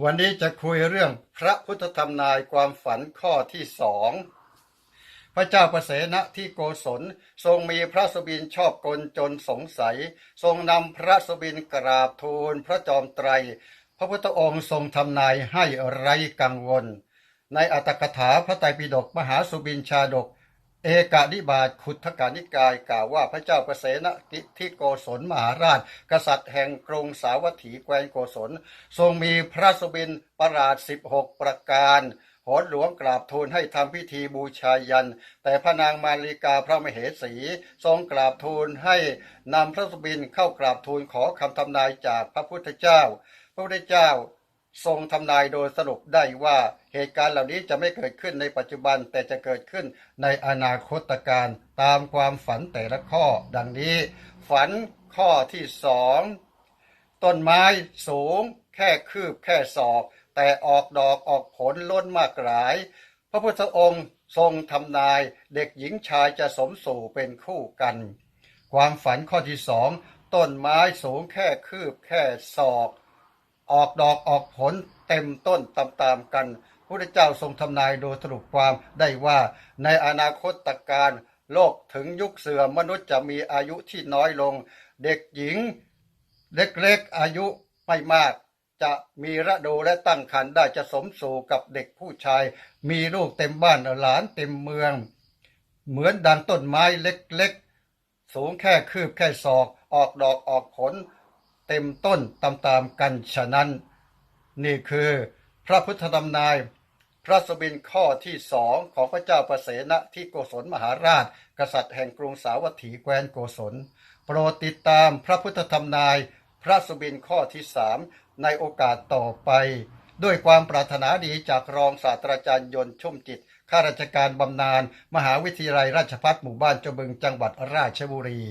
วันนี้จะคุยเรื่องพระพุทธธรรมนายความฝันข้อที่สองพระเจ้าประเสนที่โกศลทรงมีพระสบินชอบกลจนสงสัย ทรงนำพระสบินกราบทูลพระจอมไตร พระพุทธองค์ทรงทำนายให้ไรกังวล ในอัตถกถาพระไตรปิฎกมหาสุบินชาดก เอกนิบาตขุทธกานิกายกล่าวว่าพระเจ้าประเสนกิที่โกศลมหาราช กษัตริย์แห่งกรุงสาวัตถีแคว้นโกศล ทรงมีพระสุบินประหลาดสิบหกประการหอนหลวงกราบทูลให้ทำพิธีบูชายัน แต่พระนางมาริกาพระมเหสี ทรงกราบทูลให้นำพระสุบินเข้ากราบทูลขอคำทำนายจากพระพุทธเจ้า พระพุทธเจ้า ทรงทำนายโดยสรุปได้ว่าเหตุการณ์เหล่านี้จะไม่เกิดขึ้นในปัจจุบันแต่จะเกิดขึ้นในอนาคตการตามความฝันแต่ละข้อ ดังนี้ ฝันข้อที่สองต้นไม้สูง แค่คืบแค่ศอก แต่ออกดอกออกผลล้นมากหลาย พระพุทธองค์ทรงทำนายเด็กหญิงชายจะสมสู่เป็นคู่กัน ความฝันข้อที่สองต้นไม้สูงแค่คืบแค่ศอก ออกดอกออกผลเต็มต้นตามๆกันพระเจ้าทรงทำนายโดยสรุปความได้ว่าในอนาคตการโลกถึงยุคเสื่อมมนุษย์จะมีอายุที่น้อยลง เด็กหญิงเล็กๆอายุไม่มาก จะมีระดูและตั้งครรภ์ได้จะสมสู่กับเด็กผู้ชาย มีลูกเต็มบ้านหลานเต็มเมือง เหมือนดังต้นไม้เล็กๆ สูงแค่คืบแค่ศอก ออกดอกออกผล เต็มต้นตามๆกันฉะนั้น นี่คือพระพุทธดำนายพระสบินข้อที่สองของพระเจ้าประเสนที่โกศลมหาราช กษัตริย์แห่งกรุงสาวัตถีแคว้นโกศล โปรดติดตามพระพุทธธรรมนาย พระสุบินข้อที่สามในโอกาสต่อไป ด้วยความปรารถนาดีจากรองศาสตราจารย์ยนต์ชุ่มจิตข้าราชการบำนาญมหาวิทยาลัยราชภัฏหมู่บ้านเจบึงจังหวัดราชบุรี